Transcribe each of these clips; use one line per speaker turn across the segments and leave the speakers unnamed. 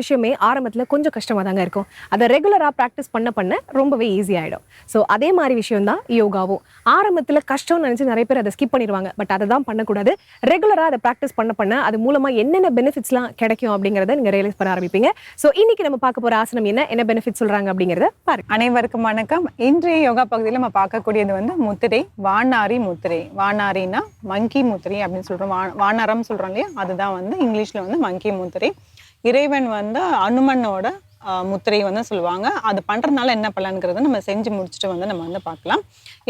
விஷயமே ஆரம்பத்தில் கொஞ்சம் கஷ்டமா தாங்க இருக்கும். அதை ரெகுலராக ப்ராக்டிஸ் பண்ண பண்ண ரொம்பவே ஈஸி ஆகிடும் ஸோ அதே மாதிரி விஷயம் தான் யோகாவும். ஆரம்பத்தில் கஷ்டம்னு நினச்சி நிறைய பேர் அதை ஸ்கிப் பண்ணிடுவாங்க பட் அதை தான் பண்ணக்கூடாது. ரெகுலராக அதை ப்ராக்டிஸ் பண்ண பண்ண அது மூலமாக என்னென்ன பெனிஃபிட்ஸ்லாம் கிடைக்கும் அப்படிங்கிறத நீங்க ரியலைஸ் பண்ண ஆரம்பிப்பீங்க. ஸோ இன்னைக்கு நம்ம பார்க்க போற ஆசனம் என்ன? என்ன பெனிஃபிட் சொல்றாங்க அப்படிங்கறத பாருங்க.
அனைவருக்கும் வணக்கம். இன்றைய யோகா பகுதியில் நம்ம பார்க்கக்கூடியது வந்து முத்திரை வானாரி முத்திரை. வானாரினா மங்கி முத்திரை அப்படின்னு சொல்றோம். வா வானரம் இல்லையா? அதுதான் வந்து இங்கிலீஷ்ல வந்து மங்கி முத்திரை. இறைவன் வந்து அனுமனோட முத்திரையை வந்து சொல்லுவாங்க. அது பண்ணுறதுனால என்ன பலன்கிறத நம்ம செஞ்சு முடிச்சுட்டு வந்து நம்ம வந்து பார்க்கலாம்.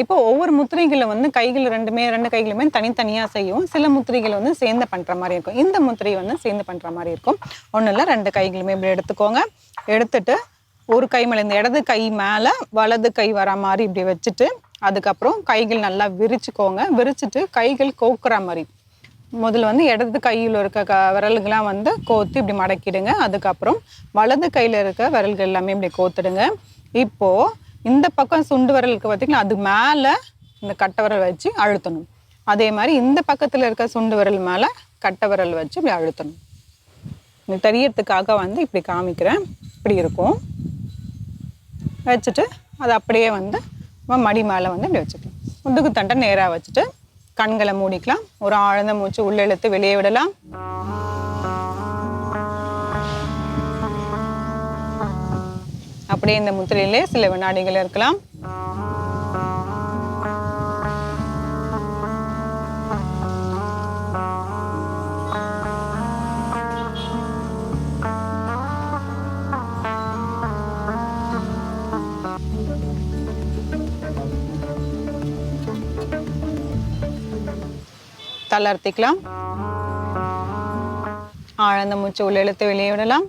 இப்போ ஒவ்வொரு முத்திரைகளை வந்து கைகள் ரெண்டுமே ரெண்டு கைகளுமே தனித்தனியாக செய்யும். சில முத்திரைகள் வந்து சேர்ந்து பண்ணுற மாதிரி இருக்கும். இந்த முத்திரை வந்து சேர்ந்து பண்ணுற மாதிரி இருக்கும். ஒன்றும் இல்லை ரெண்டு கைகளுமே இப்படி எடுத்துக்கோங்க. எடுத்துட்டு ஒரு கை மேலே இந்த இடது கை மேலே வலது கை வர மாதிரி இப்படி வச்சுட்டு அதுக்கப்புறம் கைகள் நல்லா விரிச்சுக்கோங்க. விரிச்சிட்டு கைகள் கோக்குற மாதிரி. முதல்ல வந்து இடது கையில் இருக்க க விரல்கள்லாம் வந்து கோத்து இப்படி மடக்கிடுங்க. அதுக்கப்புறம் வலது கையில் இருக்க விரல்கள் எல்லாமே இப்படி கோத்துடுங்க இப்போது இந்த பக்கம் சுண்டு விரலுக்கு பார்த்தீங்கன்னா அது மேலே இந்த கட்டை விரல் வச்சு அழுத்தணும். அதே மாதிரி இந்த பக்கத்தில் இருக்க சுண்டு விரல் மேலே கட்டை விரல் வச்சு இப்படி அழுத்தணும். இது தெரியறதுக்காக வந்து இப்படி காமிக்கிறேன். இப்படி இருக்கும். வச்சுட்டு அது அப்படியே வந்து மடி மேலே வந்து இப்படி வச்சுக்கலாம். முதுகு தண்டை நேராக வச்சுட்டு கண்களை மூடிக்கலாம். ஒரு ஆழ்ந்த மூச்சு உள்ள இழுத்து வெளியே விடலாம். அப்படியே இந்த முத்திரையிலே சில வினாடிகள் இருக்கலாம். தளர்த்திக்கலாம் ஆழ்ந்த மூச்சு உள்ள எழுத்து வெளியே விடலாம்.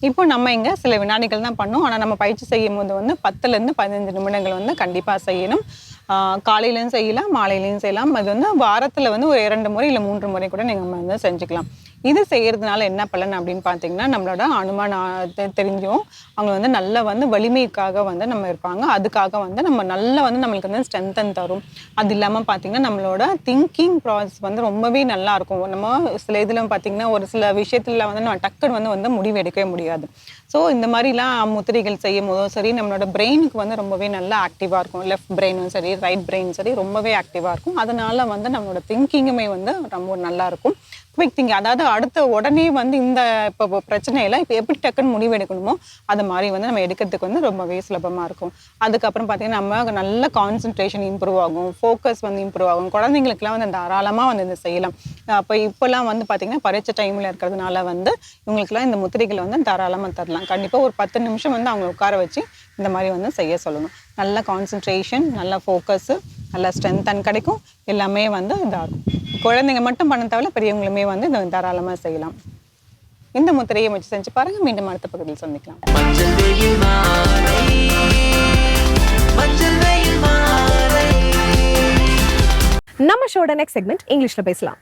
இப்போ நம்ம இங்க சில வினாடிகள் தான் பண்ணோம் ஆனா நம்ம பயிற்சி செய்யும் போது வந்து பத்துல இருந்து பதினஞ்சு நிமிடங்கள் வந்து கண்டிப்பா செய்யணும். ஆஹ் காலையிலயும் செய்யலாம் மாலையிலையும் செய்யலாம். அது வந்து வாரத்துல வந்து ஒரு இரண்டு முறை இல்லை மூன்று முறை கூட நீங்க வந்து செஞ்சுக்கலாம். இது செய்கிறதுனால என்ன பலன் அப்படின்னு பார்த்தீங்கன்னா நம்மளோட அனுமானத்தை தெரிஞ்சும் அவங்க வந்து நல்லா வந்து வலிமைக்காக வந்து நம்ம இருப்பாங்க. அதுக்காக வந்து நம்ம நல்லா வந்து நம்மளுக்கு வந்து ஸ்ட்ரென்தன் தரும். அது இல்லாமல் பார்த்தீங்கன்னா நம்மளோட திங்கிங் ப்ராசஸ் வந்து ரொம்பவே நல்லா இருக்கும். நம்ம சில இதில் பார்த்தீங்கன்னா ஒரு சில விஷயத்துல வந்து நம்ம டக்குன்னு வந்து வந்து முடிவு எடுக்கவே முடியாது. ஸோ இந்த மாதிரிலாம் முத்திரைகள் செய்யும் போதும் சரி நம்மளோட பிரெயினுக்கு வந்து ரொம்பவே நல்லா ஆக்டிவாக இருக்கும். லெஃப்ட் பிரெயினும் சரி ரைட் பிரெயின் சரி ரொம்பவே ஆக்டிவாக இருக்கும். அதனால வந்து நம்மளோட திங்கிங்குமே வந்து ரொம்ப நல்லா இருக்கும். குவிக் திங்க் அதாவது அடுத்த உடனே வந்து இந்த இப்போ பிரச்சனையில் இப்போ எப்படி டக்குன்னு முடிவு எடுக்கணுமோ அது மாதிரி வந்து நம்ம எடுக்கிறதுக்கு வந்து ரொம்பவே சுலபமாக இருக்கும். அதுக்கப்புறம் பார்த்தீங்கன்னா நம்ம நல்ல கான்சன்ட்ரேஷன் இம்ப்ரூவ் ஆகும் ஃபோக்கஸ் வந்து இம்ப்ரூவ் ஆகும். குழந்தைங்களுக்குலாம் வந்து தாராளமாக வந்து இதை செய்யலாம். அப்போ இப்போல்லாம் வந்து பார்த்தீங்கன்னா பரீட்சை டைமில் இருக்கிறதுனால வந்து இவங்களுக்குலாம் இந்த முத்திரைகளை வந்து தாராளமாக தரலாம். கண்டிப்பாக ஒரு பத்து நிமிஷம் வந்து அவங்க உட்கார வச்சு இந்த மாதிரி வந்து செய்ய சொல்லணும். நல்ல கான்சன்ட்ரேஷன் நல்ல ஃபோக்கஸு நல்ல ஸ்ட்ரென்த் கிடைக்கும். எல்லாமே வந்து இதாக இருக்கும் குழந்தைங்க மட்டும் பண்ண தவிர பெரியவங்களுமே வந்து இதை தாராளமாக செய்யலாம். இந்த முத்திரையை வச்சு செஞ்சு பாருங்க. மீண்டும் அடுத்த பகுதியில் சந்திக்கலாம்.
நம்ம ஷோட நெக்ஸ்ட் செக்மெண்ட் இங்கிலீஷ்ல பேசலாம்.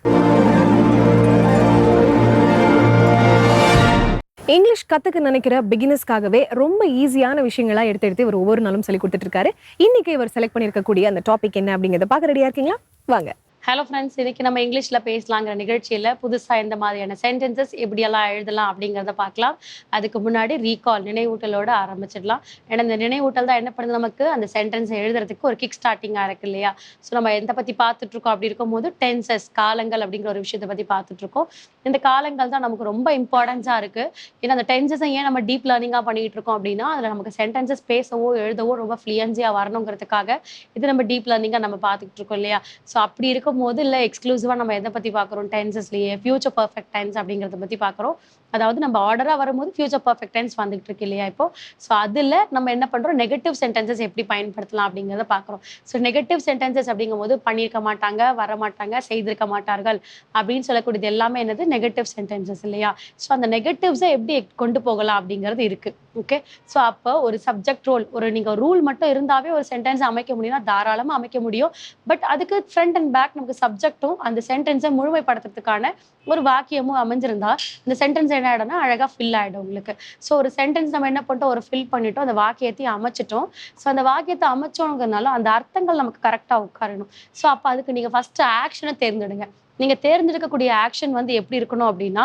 இங்கிலீஷ் கத்துக்க நினைக்கிற பிகினர்ஸ்க்காகவே ரொம்ப ஈஸியான விஷயங்களா எடுத்து எடுத்து இவர் ஒவ்வொரு நாளும் சொல்லி கொடுத்துட்டு இருக்காரு. இன்னைக்கு இவர் செலக்ட் பண்ணிருக்கக்கூடிய அந்த டாபிக் என்ன அப்படிங்கறத பார்க்க ரெடியா இருக்கீங்களா? வாங்க.
ஹலோ ஃப்ரெண்ட்ஸ் இன்னைக்கு நம்ம இங்கிலீஷில் பேசலாங்கிற நிகழ்ச்சியில் புதுசாக இந்த மாதிரியான சென்டென்சஸ் எப்படியெல்லாம் எழுதலாம் அப்படிங்கிறத பார்க்கலாம். அதுக்கு முன்னாடி ரீகால் நினைவூட்டலோட ஆரம்பிச்சிடலாம். ஏன்னா இந்த நினைவூட்டல் தான் என்ன பண்ணுது நமக்கு? அந்த சென்டென்ஸை எழுதுறதுக்கு ஒரு கிக் ஸ்டார்டிங்காக இருக்கு இல்லையா? ஸோ நம்ம எதை பத்தி பார்த்துட்ருக்கோம் அப்படி இருக்கும்போது டென்சஸ் காலங்கள் அப்படிங்கிற ஒரு விஷயத்தை பற்றி பார்த்துட்டு இருக்கோம். இந்த காலங்கள் தான் நமக்கு ரொம்ப இம்பார்ட்டன்ஸாக இருக்கு. ஏன்னா அந்த டென்சஸை ஏன் நம்ம டீப் லேர்னிங்காக பண்ணிகிட்டு இருக்கோம் அப்படின்னா அதில் நமக்கு சென்டென்சஸ் பேசவோ எழுதவோ ரொம்ப ஃப்ளூயன்சியாக வரணுங்கிறதுக்காக இது நம்ம டீப் லேர்னிங்காக நம்ம பார்த்துக்கிட்டு இருக்கோம் இல்லையா? ஸோ அப்படி இருக்கும் போது இல்லை எக்ஸ்க்ளூசிவாக நம்ம எதை பற்றி பார்க்குறோம்? டென்சஸ்லேயே ஃபியூச்சர் பர்ஃபெக்ட் டென்ஸ் அப்படிங்கிறத பற்றி பார்க்குறோம். அதாவது நம்ம ஆர்டராக வரும்போது ஃபியூச்சர் பர்ஃபெக்ட் டென்ஸ் வந்துகிட்டு இருக்கு இல்லையா இப்போ? ஸோ அதில் நம்ம என்ன பண்ணுறோம் நெகட்டிவ் சென்டென்சஸ் எப்படி பயன்படுத்தலாம் அப்படிங்கிறத பார்க்குறோம். ஸோ நெகட்டிவ் சென்டென்சஸ் அப்படிங்கும்போது பண்ணியிருக்க மாட்டாங்க வர மாட்டாங்க செய்திருக்க மாட்டார்கள் அப்படின்னு சொல்லக்கூடியது எல்லாமே என்னது? நெகட்டிவ் சென்டென்சஸ் இல்லையா? ஸோ அந்த நெகட்டிவ்ஸை எப்படி கொண்டு போகலாம் அப்படிங்கிறது இருக்குது ஓகே ஸோ அப்போ ஒரு சப்ஜெக்ட் ரோல் ஒரு நீங்கள் ரூல் மட்டும் இருந்தாவே ஒரு சென்டென்ஸ் அமைக்க முடியும்னா தாராளமாக அமைக்க முடியும். பட் அதுக்கு ஃப்ரண்ட் அண்ட் பேக் நமக்கு சப்ஜெக்ட்டும் அந்த சென்டென்ஸை முழுமைப்படுத்துறதுக்கான ஒரு வாக்கியமும் அமைஞ்சிருந்தா இந்த சென்டென்ஸ் என்ன ஆகிடும்னா அழகாக ஃபில் ஆகிடும் உங்களுக்கு. ஸோ ஒரு சென்டென்ஸ் நம்ம என்ன பண்ணிட்டோம்? ஒரு ஃபில் பண்ணிட்டோம். அந்த வாக்கியத்தையும் அமைச்சிட்டோம். ஸோ அந்த வாக்கியத்தை அமைச்சோங்கிறதுனால அந்த அர்த்தங்கள் நமக்கு கரெக்டாக உட்காரணும். ஸோ அப்போ அதுக்கு நீங்கள் ஃபஸ்ட்டு ஆக்ஷனை தேர்ந்தெடுங்க. நீங்கள் தேர்ந்தெடுக்கக்கூடிய ஆக்ஷன் வந்து எப்படி இருக்கணும் அப்படின்னா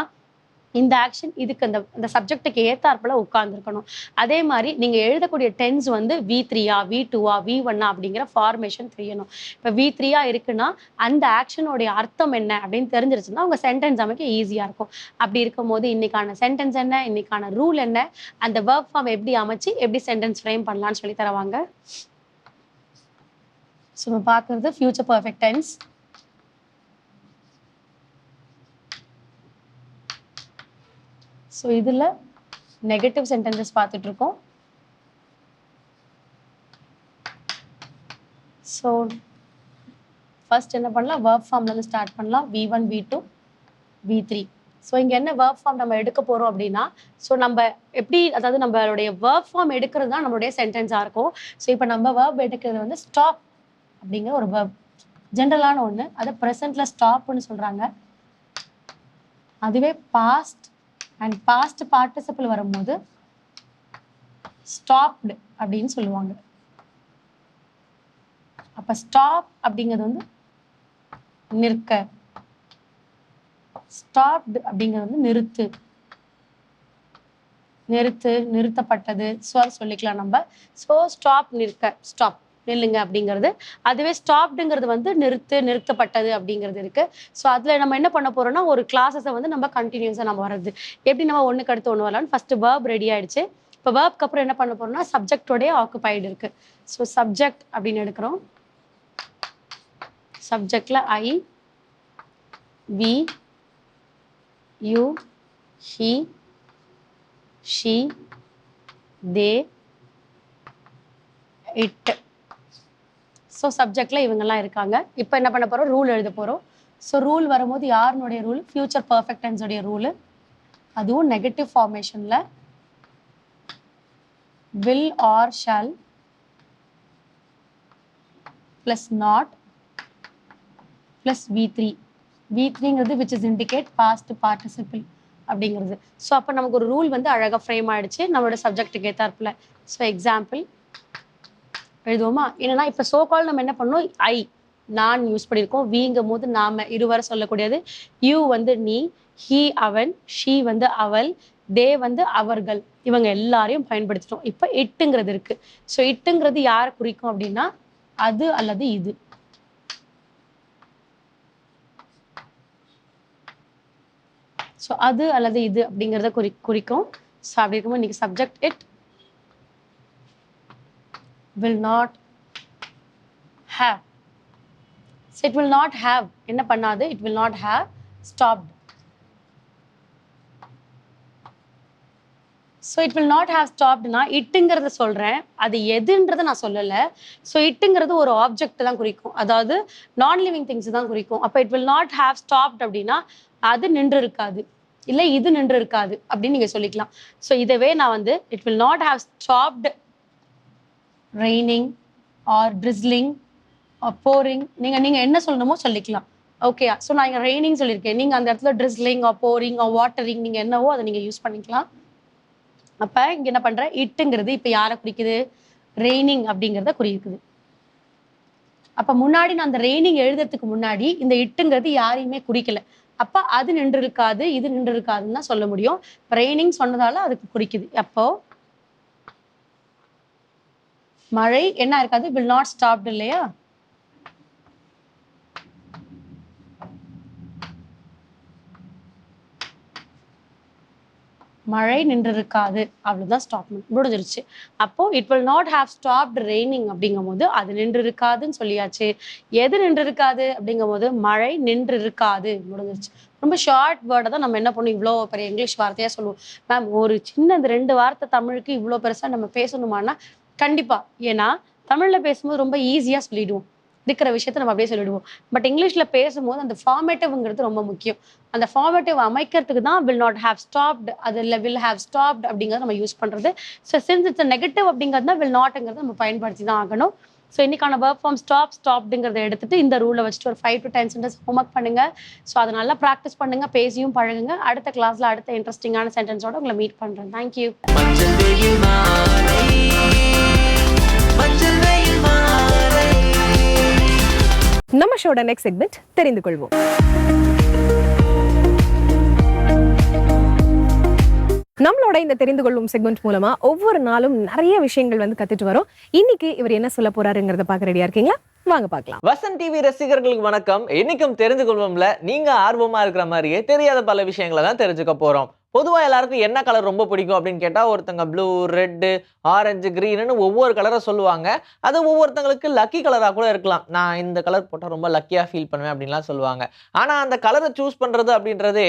இந்த ஆக்ஷன் இதுக்கு அந்த அந்த சப்ஜெக்ட்டுக்கு ஏத்தாற்போல உட்காந்துருக்கணும் அதே மாதிரி நீங்க எழுதக்கூடிய டென்ஸ் வந்து வி த்ரீயா வி டூவா வி ஒன்னா அப்படிங்கிற ஃபார்மேஷன் தெரியணும். இப்போ வி த்ரீயா இருக்குன்னா அந்த ஆக்ஷனுடைய அர்த்தம் என்ன அப்படின்னு தெரிஞ்சிருச்சுன்னா உங்கள் சென்டென்ஸ் அமைக்க ஈஸியாக இருக்கும். அப்படி இருக்கும்போது இன்னைக்கான சென்டென்ஸ் என்ன இன்னைக்கான ரூல் என்ன அந்த ஒர்க் ஃபார்ம் எப்படி அமைச்சு எப்படி சென்டென்ஸ் ஃப்ரேம் பண்ணலாம்னு சொல்லி தருவாங்க. ஸோ பார்க்குறது ஃபியூச்சர் பர்ஃபெக்ட் டென்ஸ் ஸோ இதில் நெகட்டிவ் சென்டென்சஸ் பார்த்துட்ருக்கோம். ஸோ ஃபர்ஸ்ட் என்ன பண்ணலாம்? வேர்ப் ஃபார்ம்லேருந்து ஸ்டார்ட் பண்ணலாம். V one V two V three so இங்கே என்ன வேர்ப் ஃபார்ம் நம்ம எடுக்க போகிறோம் அப்படின்னா ஸோ நம்ம எப்படி அதாவது நம்மளுடைய வேர்ப் ஃபார்ம் எடுக்கிறது தான் நம்மளுடைய சென்டென்ஸாக இருக்கும். ஸோ இப்போ நம்ம வேர்ப் எடுக்கிறது வந்து ஸ்டாப் அப்படிங்கிற ஒரு வேர்ப் ஜென்ரலான ஒன்று அதை ப்ரெசண்டில் ஸ்டாப்னு சொல்கிறாங்க அதுவே பாஸ்ட் அண்ட் பாஸ்ட் பார்ட்டிசிபிள் வரும்போது ஸ்டாப்டு அப்படின்னு சொல்லுவாங்க. அப்ப ஸ்டாப் அப்படிங்கிறது வந்து நிற்க. ஸ்டாப்டு அப்படிங்கிறது வந்து நிறுத்து. நிறுத்து நிறுத்தப்பட்டது. ஸோ சொல்லிக்கலாம் நம்ம. ஸோ ஸ்டாப் நிற்க. ஸ்டாப் நில்லுங்க அப்படிங்கிறது. அதுவே ஸ்டாப்டுங்கிறது வந்து நிறுத்து நிறுத்தப்பட்டது அப்படிங்கிறது இருக்கு. ஸோ அதில் நம்ம என்ன பண்ண போறோம்னா ஒரு கிளாஸஸை வந்து நம்ம கண்டினியூஸாக நம்ம வர்றது. எப்படி நம்ம ஒன்றுக்கு அடுத்து ஒன்று வரலாம்னு ஃபர்ஸ்ட் வேர்ப் ரெடி ஆயிடுச்சு. இப்போ வேர்ப்க்கு அப்புறம் என்ன பண்ண போறோம்னா சப்ஜெக்டோடய ஆக்குபைடு இருக்கு. ஸோ சப்ஜெக்ட் அப்படின்னு எடுக்கிறோம். சப்ஜெக்டில் I we you he she they it so சப்ஜெக்டில் இவங்கெல்லாம் இருக்காங்க. இப்போ என்ன பண்ண போகிறோம் ரூல் எழுத போகிறோம் ஸோ ரூல் வரும்போது யாருனுடைய ரூல் ஃபியூச்சர் பர்ஃபெக்ட் டென்ஸோடைய ரூல் அதுவும் நெகட்டிவ் ஃபார்மேஷனில் will or shall plus not plus V three V த்ரீங்கிறது which is indicate past participle அப்படிங்கிறது. ஸோ அப்போ நமக்கு ஒரு ரூல் வந்து அழகாக ஃப்ரேம் ஆகிடுச்சு நம்மளோட சப்ஜெக்ட்டுக்கு ஏத்தாப்புல ஸோ எக்ஸாம்பிள் எழுதுவோமா? என்னன்னா இப்போ சோ கால் நம்ம என்ன பண்ணோம் ஐ நான் யூஸ் பண்ணியிருக்கோம் வீங்கும் போது நாம இருவரை சொல்லக்கூடியது. யூ வந்து நீ ஹீ அவன் ஷீ வந்து அவள் தே வந்து அவர்கள். இவங்க எல்லாரையும் பயன்படுத்திட்டோம். இப்போ இட்டுங்கிறது இருக்கு. ஸோ இட்டுங்கிறது யாரை குறிக்கும் அப்படின்னா அது அல்லது இது. ஸோ அது அல்லது இது அப்படிங்கிறத குறி குறிக்கும். ஸோ அப்படி இருக்கும்போது இன்னைக்கு subject it will not have so it will not have என்ன பண்ணாது? It will not have stopped so it will not have ஸ்டாப்ட்னா இட்டுங்கிறத சொல்கிறேன் அது எதுன்றதை நான் சொல்லலை. ஸோ இட்டுங்கிறது ஒரு ஆப்ஜெக்ட் தான் குறிக்கும். அதாவது நான் லிவிங் திங்ஸ் தான் குறிக்கும். அப்போ it will not have stopped அப்படின்னா அது நின்று இருக்காது இல்லை இது நின்று இருக்காது அப்படின்னு நீங்கள் சொல்லிக்கலாம். ஸோ இதவே நான் வந்து it will not have stopped raining or drizzling pouring நீங்கள் நீங்கள் என்ன சொல்லணுமோ சொல்லிக்கலாம். ஓகே ஸோ நான் இங்கே ரெய்னிங் சொல்லியிருக்கேன். நீங்கள் அந்த இடத்துல drizzling or pouring or watering நீங்கள் என்னவோ அதை நீங்கள் யூஸ் பண்ணிக்கலாம். அப்போ இங்கே என்ன பண்ணுறேன் இட்டுங்கிறது இப்போ யாரை குறிக்குது? ரெய்னிங் அப்படிங்கிறத குறிக்குது. அப்போ முன்னாடி நான் அந்த ரெய்னிங் எழுதுறதுக்கு முன்னாடி இந்த இட்டுங்கிறது யாரையுமே குறிக்கல. அப்போ அது நின்று இருக்காது இது நின்று இருக்காதுன்னு தான் சொல்ல முடியும். ரெய்னிங் சொன்னதால அதுக்கு குறிக்குது. அப்போது மழை என்ன இருக்காது வில் நாட் ஸ்டாப்ட் இல்லையா? மழை நின்று இருக்காது அவ்வளவுதான் ஸ்டாப் முடிஞ்சிருச்சு. அப்போ it will not have stopped raining அப்படிங்கும் போது அது நின்று இருக்காதுன்னு சொல்லியாச்சு. எது நின்று இருக்காது அப்படிங்கும் போது மழை நின்று இருக்காது முடிஞ்சிருச்சு. ரொம்ப ஷார்ட் வேர்டை தான் நம்ம என்ன பண்ணுவோம் இவ்வளோ பெரிய இங்கிலீஷ் வார்த்தையாக சொல்லுவோம். மேம் ஒரு சின்ன இந்த ரெண்டு வார்த்தை தமிழுக்கு இவ்வளோ பெருசாக நம்ம பேசணுமானா கண்டிப்பாக ஏன்னா தமிழில் பேசும்போது ரொம்ப ஈஸியாக சொல்லிடுவோம். இருக்கிற விஷயத்த நம்ம அப்படியே சொல்லிடுவோம். பட் இங்கிலீஷில் பேசும்போது அந்த ஃபார்மேட்டிவ்ங்கிறது ரொம்ப முக்கியம். அந்த ஃபார்மேட்டிவ் அமைக்கிறதுக்கு தான் வில் நாட் ஹேவ் ஸ்டாப்ட் அது இல்லை வில் ஹேவ் ஸ்டாப்ட் அப்படிங்கிறத நம்ம யூஸ் பண்ணுறது ஸோ சின்ஸ் இட்ஸ் நெகட்டிவ் அப்படிங்கிறது தான் வில் நாட்ங்கிறத நம்ம பயன்படுத்தி தான் ஆகணும். ஸோ இன்னைக்கான ஒர்க் ஃபார்ம் ஸ்டாப் ஸ்டாப்டுங்கிறத எடுத்துட்டு இந்த ரூலை வச்சுட்டு ஒரு five to ten sentence homework பண்ணுங்க. ஸோ அதை நல்லா ப்ராக்டிஸ் பண்ணுங்க பேசியும் பழகுங்க. அடுத்த கிளாஸ்ல அடுத்த இன்ட்ரெஸ்டிங்கான சென்டென்ஸோட உங்களை மீட் பண்றேன். தேங்க்யூ
நம்ம ஷோட நெக்ஸ்ட் செக்மெண்ட் தெரிந்து கொள்வோம் நம்மளோட இந்த தெரிந்து கொள்ளும் செக்மெண்ட் மூலமா ஒவ்வொரு நாளும் நிறைய விஷயங்கள் வந்து கத்துட்டு வரோம். இன்னைக்கு இவர் என்ன சொல்ல போறாருங்கிறத பார்க்க ரெடியா இருக்கீங்களா? வாங்க பார்க்கலாம்.
வசந்த் டிவி ரசிகர்களுக்கு வணக்கம். இன்னைக்கும் தெரிந்து கொள்வோம்ல நீங்க ஆர்வமா இருக்கிற மாதிரியே தெரியாத பல விஷயங்களை தான் தெரிஞ்சுக்க போறோம். பொதுவாக எல்லாருக்கும் என்ன கலர் ரொம்ப பிடிக்கும் அப்படின்னு கேட்டால் ஒருத்தங்க ப்ளூ ரெட்டு ஆரஞ்சு க்ரீனுன்னு ஒவ்வொரு கலரை சொல்லுவாங்க. அது ஒவ்வொருத்தங்களுக்கு லக்கி கலராக கூட இருக்கலாம். நான் இந்த கலர் போட்டால் ரொம்ப லக்கியாக ஃபீல் பண்ணுவேன் அப்படின்லாம் சொல்லுவாங்க. ஆனால் அந்த கலரை சூஸ் பண்ணுறது அப்படின்றதே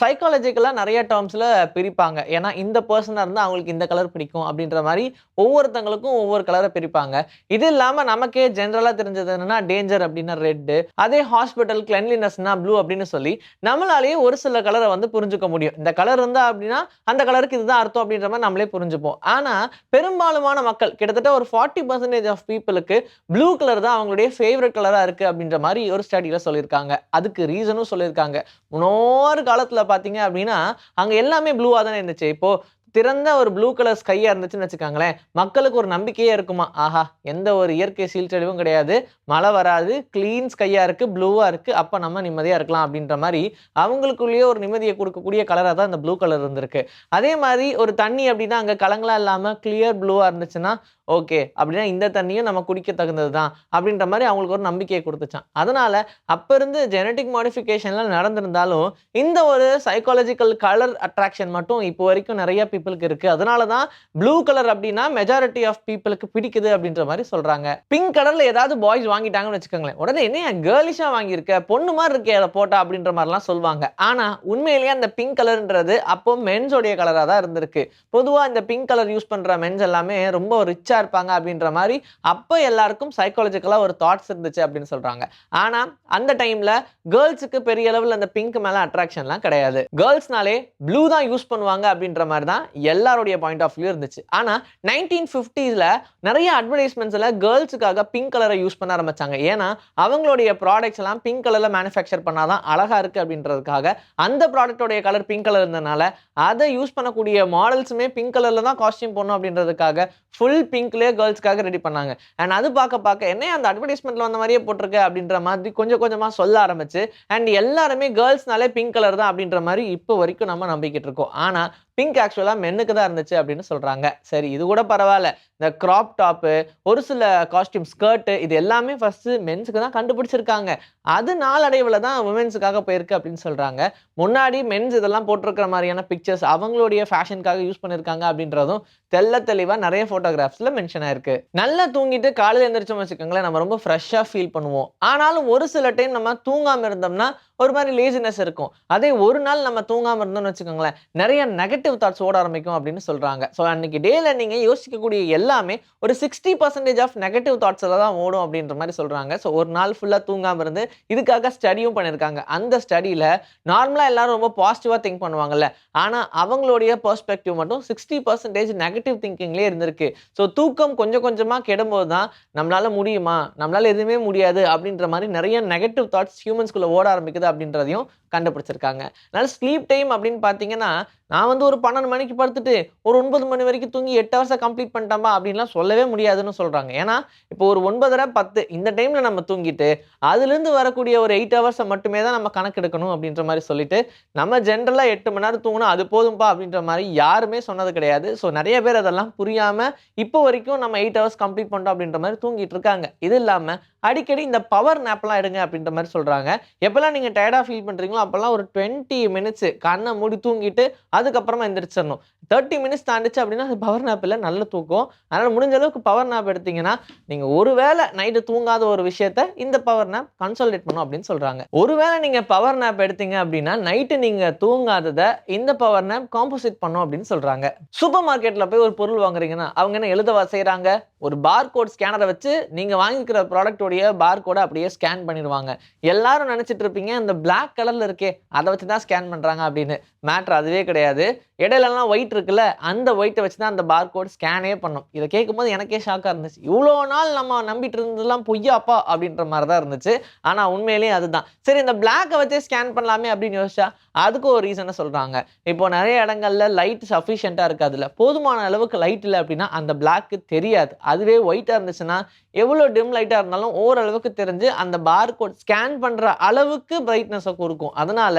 சைக்காலஜிக்கலாக நிறைய டேர்ம்ஸில் பிரிப்பாங்க. ஏன்னா இந்த பர்சனாக இருந்தால் அவங்களுக்கு இந்த கலர் பிடிக்கும் அப்படின்ற மாதிரி ஒவ்வொருத்தங்களுக்கும் ஒவ்வொரு கலரை பிரிப்பாங்க. இது இல்லாமல் நமக்கே ஜென்ரலாக தெரிஞ்சது என்னென்னா டேஞ்சர் அப்படின்னா ரெட்டு அதே ஹாஸ்பிட்டல் கிளென்லினஸ்னா ப்ளூ அப்படின்னு சொல்லி நம்மளாலேயே ஒரு சில கலரை வந்து புரிஞ்சுக்க முடியும். இந்த கலர் இருந்தா அப்படின்னா அந்த கலருக்கு இதுதான் அர்த்தம் அப்படின்ற மாதிரி நம்மளே புரிஞ்சுப்போம். ஆனா பெரும்பாலுமான மக்கள் கிட்டத்தட்ட ஒரு ஃபார்ட்டி பர்சன்டேஜ் ஆஃப் பீப்புளுக்கு ப்ளூ கலர் தான் அவங்களுடைய ஃபேவரட் கலராக இருக்கு அப்படின்ற மாதிரி ஒரு ஸ்டடியில் சொல்லியிருக்காங்க. அதுக்கு ரீசனும் சொல்லியிருக்காங்க. முன்னோரு காலத்தில் பார்த்தீங்க அப்படின்னா அங்க எல்லாமே ப்ளூவா தானே இருந்துச்சு. இப்போ திறந்த ஒரு ப்ளூ கலர் ஸ்கையாக இருந்துச்சுன்னு வச்சுக்கோங்களேன் மக்களுக்கு ஒரு நம்பிக்கையே இருக்குமா? ஆஹா எந்த ஒரு இயற்கை சீழ்ச்செழிவும் கிடையாது. மழை வராது க்ளீன் ஸ்கையாக இருக்குது ப்ளூவாக இருக்குது அப்போ நம்ம நிம்மதியாக இருக்கலாம் அப்படின்ற மாதிரி அவங்களுக்குள்ளேயே ஒரு நிம்மதியை கொடுக்கக்கூடிய கலராக தான் இந்த ப்ளூ கலர் இருந்திருக்கு. அதே மாதிரி ஒரு தண்ணி அப்படின்னா அங்கே கலங்களாக இல்லாமல் கிளியர் ப்ளூவாக இருந்துச்சுன்னா ஓகே அப்படின்னா இந்த தண்ணியும் நம்ம குடிக்க தகுந்தது தான் அப்படின்ற மாதிரி அவங்களுக்கு ஒரு நம்பிக்கையை கொடுத்துச்சான் அதனால அப்போ இருந்து ஜெனட்டிக் மாடிஃபிகேஷன்லாம் நடந்திருந்தாலும் இந்த ஒரு சைக்காலஜிக்கல் கலர் அட்ராக்ஷன் மட்டும் இப்போ வரைக்கும் நிறைய பீப்புளுக்கு இருக்கு. அதனால தான் ப்ளூ கலர் அப்படின்னா மெஜாரிட்டி ஆஃப் பீப்புளுக்கு பிடிக்குது அப்படின்ற மாதிரி சொல்றாங்க. பிங்க் கலர்ல ஏதாவது பாய்ஸ் வாங்கிட்டாங்கன்னு வச்சுக்கோங்களேன். உடனே என்ன கேர்லிஷா வாங்கியிருக்க? பொண்ணு மாதிரி இருக்கே அதை போட்டா? அப்படின்ற மாதிரிலாம் சொல்லுவாங்க. ஆனா உண்மையிலேயே அந்த பிங்க் கலர்ன்றது அப்போ மென்ஸோடைய கலராக தான் இருந்திருக்கு. பொதுவாக இந்த பிங்க் கலர் யூஸ் பண்ற மென்ஸ் எல்லாமே ரொம்ப ரிச்சா இருப்பாங்க அப்படின்ற மாதிரி அப்போ எல்லாருக்கும் சைக்காலஜிக்கலாக ஒரு தாட்ஸ் இருந்துச்சு அப்படின்னு சொல்றாங்க. ஆனா அந்த டைம்ல கேர்ள்ஸுக்கு பெரிய அளவில் அந்த பிங்க் மேல அட்ராக்ஷன்லாம் கிடையாது. கேர்ள்ஸ்னாலே ப்ளூ தான் யூஸ் பண்ணுவாங்க அப்படின்ற மாதிரி தான் எல்லாருடைய பாயிண்ட் ஆஃப் வியூ இருந்துச்சு. ஆனால் நைன்டீன் ஃபிஃப்டிஸில் நிறைய அட்வர்டைஸ்மெண்ட்ஸில் கேர்ள்ஸுக்காக பிங்க் கலரை யூஸ் பண்ண ஆரம்பிச்சாங்க. ஏன்னா அவங்களுடைய ப்ராடக்ட்ஸ் எல்லாம் பிங்க் கலரில் மேனுஃபேக்சர் பண்ணால் தான் அழகாக இருக்குது அப்படின்றதுக்காக அந்த ப்ராடக்டோடைய கலர் பிங்க் கலர் இருந்தனால அதை யூஸ் பண்ணக்கூடிய மாடல்ஸுமே பிங்க் கலரில் தான் காஸ்டியூம் போடணும் அப்படின்றதுக்காக ஃபுல் பிங்க்லேயே கேர்ள்ஸ்க்காக ரெடி பண்ணாங்க. அண்ட் அது பார்க்க பார்க்க என்ன அந்த அட்வர்டைஸ்மெண்ட்டில் வந்த மாதிரியே போட்டிருக்கு அப்படின்ற மாதிரி கொஞ்சம் கொஞ்சமாக சொல்ல ஆரம்பிச்சு அண்ட் எல்லாருமே கேர்ள்ஸ்னாலே பிங்க் கலர் தான் அப்படின்ற மாதிரி இப்போ வரைக்கும் நம்ம நம்பிக்கிட்டு இருக்கோம். ஆனால் பிங்க் ஆக்சுவலாக மென்னுக்கு தான் இருந்துச்சு அப்படின்னு சொல்கிறாங்க சரி இது கூட பரவாயில்ல. இந்த க்ராப் டாப்பு ஒரு சில காஸ்டியூம் ஸ்கர்ட்டு இது எல்லாமே ஃபஸ்ட்டு மென்ஸுக்கு தான் கண்டுபிடிச்சிருக்காங்க. அது நாளடைவில் தான் உமன்ஸுக்காக போயிருக்கு அப்படின்னு சொல்கிறாங்க முன்னாடி மென்ஸ் இதெல்லாம் போட்டிருக்கிற மாதிரியான பிக்சர்ஸ் அவங்களுடைய ஃபேஷனுக்காக யூஸ் பண்ணியிருக்காங்க அப்படின்றதும் தெள்ள தெளிவாக நிறைய ஃபோட்டோகிராஃப்ஸில் மென்ஷன் ஆயிருக்கு. நல்லா தூங்கிட்டு காலையில் எழுந்திரிச்சோம் வச்சுக்கோங்களேன் நம்ம ரொம்ப ஃப்ரெஷ்ஷாக ஃபீல் பண்ணுவோம். ஆனாலும் ஒரு சில டைம் நம்ம தூங்காமல் இருந்தோம்னா ஒரு மாதிரி லேசினஸ் இருக்கும். அதே ஒரு நாள் நம்ம தூங்காமல் இருந்தோம்னு வச்சுக்கோங்களேன் நிறைய நெகட்டிவ் தாட்ஸ் ஓட ஆரம்பிக்கும் அப்படின்னு சொல்கிறாங்க ஸோ அன்னைக்கு டேயில் நீங்கள் யோசிக்கக்கூடிய எல்லாமே ஒரு சிக்ஸ்டி பர்சன்டேஜ் ஆஃப் நெகட்டிவ் தாட்ஸில் தான் ஓடும் அப்படின்ற மாதிரி சொல்கிறாங்க ஸோ ஒரு நாள் ஃபுல்லாக தூங்காமல் இருந்து இதுக்காக ஸ்டடியும் பண்ணியிருக்காங்க அந்த ஸ்டடியில் நார்மலாக எல்லாரும் ரொம்ப பாசிட்டிவாக திங்க் பண்ணுவாங்கல்ல. ஆனால் அவங்களுடைய பர்ஸ்பெக்டிவ் மட்டும் சிக்ஸ்டி பர்சன்டேஜ் நெகட்டிவ் திங்கிங்லேயே இருந்திருக்கு. ஸோ தூக்கம் கொஞ்சம் கொஞ்சமாக கெடும்போது தான் நம்மளால் முடியுமா? நம்மளால் எதுவுமே முடியாது அப்படின்ற மாதிரி நிறைய நெகட்டிவ் தாட்ஸ் ஹியூமன்ஸ்குள்ளே ஓட ஆரம்பிக்குது அப்படின்றதையும் கண்டுபிடிச்சிருக்காங்க. அதனால் ஸ்லீப் டைம் அப்படின்னு பார்த்தீங்கன்னா நான் வந்து ஒரு பன்னெண்டு மணிக்கு படுத்துட்டு ஒரு ஒன்பது மணி வரைக்கும் தூங்கி எட்டு ஹவர்ஸை கம்ப்ளீட் பண்ணிட்டோமா அப்படின்லாம் சொல்லவே முடியாதுன்னு சொல்கிறாங்க ஏன்னா இப்போ ஒரு ஒன்பதரை பத்து இந்த டைமில் நம்ம தூங்கிட்டு அதுலேருந்து வரக்கூடிய ஒரு எயிட் ஹவர்ஸை மட்டுமே தான் நம்ம கணக்கெடுக்கணும் அப்படின்ற மாதிரி சொல்லிட்டு நம்ம ஜென்ரலாக எட்டு மணி நேரம் தூங்கணும் அது போதும்பா அப்படின்ற மாதிரி யாருமே சொன்னது கிடையாது. ஸோ நிறைய பேர் அதெல்லாம் புரியாமல் இப்போ வரைக்கும் நம்ம எயிட் ஹவர்ஸ் கம்ப்ளீட் பண்ணிட்டோம் அப்படின்ற மாதிரி தூங்கிட்டு இருக்காங்க. இது இல்லாமல் அடிக்கடி இந்த பவர் நேப்லாம் எடுங்க அப்படின்ற மாதிரி சொல்கிறாங்க எப்போல்லாம் நீங்கள் டயர்டாக ஃபீல் பண்ணுறீங்களோ அப்போல்லாம் ஒரு டுவெண்ட்டி மினிட்ஸ் கண்ணை மூடி தூங்கிட்டு அதுக்கப்புறமா எந்திரிச்சிடணும். தேர்ட்டி மினிட்ஸ் தாண்டிச்சு அப்படின்னா அது பவர் நாப் இல்லை நல்ல தூக்கம். அதனால் முடிஞ்ச அளவுக்கு பவர் நாப் எடுத்தீங்கன்னா நீங்கள் ஒருவேளை நைட்டு தூங்காத ஒரு விஷயத்த இந்த பவர் நாப் கன்சல்டேட் பண்ணும் அப்படின்னு சொல்கிறாங்க ஒருவேளை நீங்கள் பவர் நாப் எடுத்தீங்க அப்படின்னா நைட்டு நீங்கள் தூங்காததை இந்த பவர் நாப் காம்போசிட் பண்ணும் அப்படின்னு சொல்கிறாங்க சூப்பர் மார்க்கெட்டில் போய் ஒரு பொருள் வாங்குறீங்கன்னா அவங்க என்ன எழுத செய்கிறாங்க ஒரு பார் கோட் ஸ்கேனரை வச்சு நீங்கள் வாங்கிக்கிற ப்ராடக்டோடைய பார் கோடை அப்படியே ஸ்கேன் பண்ணிடுவாங்க. எல்லாரும் நினச்சிட்டு இருப்பீங்க இந்த பிளாக் கலரில் இருக்கே அதை வச்சு தான் ஸ்கேன் பண்ணுறாங்க அப்படின்னு. மேட்ரு அதுவே கிடையாது. இடையிலலாம் ஒயிட் இருக்குல்ல அந்த ஒயிட்டை வச்சு தான் அந்த பார் கோட் ஸ்கேனே பண்ணும். இதை கேட்கும்போது எனக்கே ஷாக்காக இருந்துச்சு. இவ்வளோ நாள் நம்ம நம்பிட்டு இருந்ததுலாம் பொய்யாப்பா அப்படின்ற மாதிரி தான் இருந்துச்சு. ஆனால் உண்மையிலேயே அதுதான். சரி இந்த பிளாக்கை வச்சே ஸ்கேன் பண்ணலாமே அப்படின்னு யோசிச்சா அதுக்கு ஒரு ரீசனை சொல்கிறாங்க இப்போ நிறைய இடங்கள்ல லைட் சஃபிஷியண்ட்டாக இருக்காதுல்ல. போதுமான அளவுக்கு லைட் இல்லை அப்படின்னா அந்த பிளாக்கு தெரியாது. அதுவே ஒயிட்டாக இருந்துச்சுன்னா எவ்வளோ டிம் லைட்டாக இருந்தாலும் ஓரளவுக்கு தெரிஞ்சு அந்த பார் கோட் ஸ்கேன் பண்ணுற அளவுக்கு பிரைட்னஸை கொடுக்கும். அதனால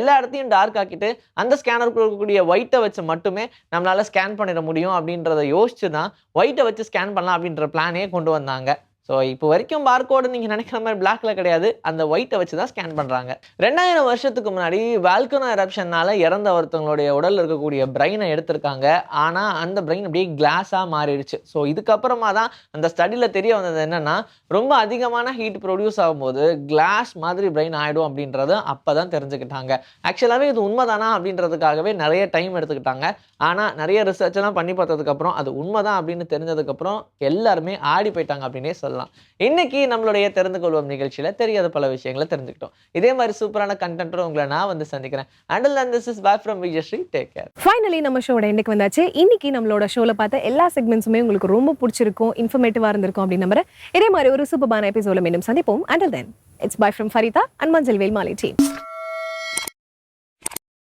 எல்லா இடத்தையும் டார்க் ஆக்கிட்டு அந்த ஸ்கேனருக்கு இருக்கக்கூடிய ஒயிட்டை வச்சு மட்டுமே நம்மளால் ஸ்கேன் பண்ணிட முடியும் அப்படின்றத யோசிச்சு தான் ஒயிட்டை வச்சு ஸ்கேன் பண்ணலாம் அப்படின்ற பிளானே கொண்டு வந்தாங்க. ஸோ இப்போ வரைக்கும் பார்கோடு நீங்கள் நினைக்கிற மாதிரி பிளாக்ல கிடையாது. அந்த ஒயிட்டை வச்சு தான் ஸ்கேன் பண்ணுறாங்க ரெண்டாயிரம் வருஷத்துக்கு முன்னாடி வால்கனோ எரப்ஷனால இறந்த ஒருத்தவங்களுடைய உடலில் இருக்கக்கூடிய பிரெயினை எடுத்திருக்காங்க. ஆனால் அந்த பிரெயின் அப்படியே கிளாஸாக மாறிடுச்சு. ஸோ இதுக்கப்புறமா தான் அந்த ஸ்டடியில் தெரிய வந்தது என்னென்னா ரொம்ப அதிகமான ஹீட் ப்ரொடியூஸ் ஆகும்போது கிளாஸ் மாதிரி பிரெயின் ஆகிடும் அப்படின்றத அப்போ தான் தெரிஞ்சுக்கிட்டாங்க ஆக்சுவலாகவே இது உண்மைதானா அப்படின்றதுக்காகவே நிறைய டைம் எடுத்துக்கிட்டாங்க. ஆனால் நிறைய ரிசர்ச் எல்லாம் பண்ணி பார்த்ததுக்கப்புறம் அது உண்மைதான் அப்படின்னு தெரிஞ்சதுக்கப்புறம் எல்லாருமே ஆடி போயிட்டாங்க அப்படின்னே சொல்லலாம். இன்னைக்கு நம்மளுடைய தெரிந்து கொள்வோம் நிகழ்ச்சியில் தெரியாத பல விஷயங்களை தெரிஞ்சுக்கிட்டோம். இதே மாதிரி சூப்பரான கண்டென்ட்டோட உங்களை நான் வந்து சந்திக்கிறேன். Until and this is back from Vijayasri take care
finally நம்ம ஷோட இன்னைக்கு வந்தாச்சு. இன்னைக்கு நம்மளோட ஷோல பார்த்த எல்லா செக்மெண்ட்ஸுமே உங்களுக்கு ரொம்ப பிடிச்சிருக்கும் இன்ஃபர்மேட்டிவாக இருந்திருக்கும் அப்படின்னு நம்புறேன். இதே மாதிரி ஒரு சூப்பரான எபிசோட மீண்டும் சந்திப்போம். Until then it's bye from Farida and Manjal Velmalai team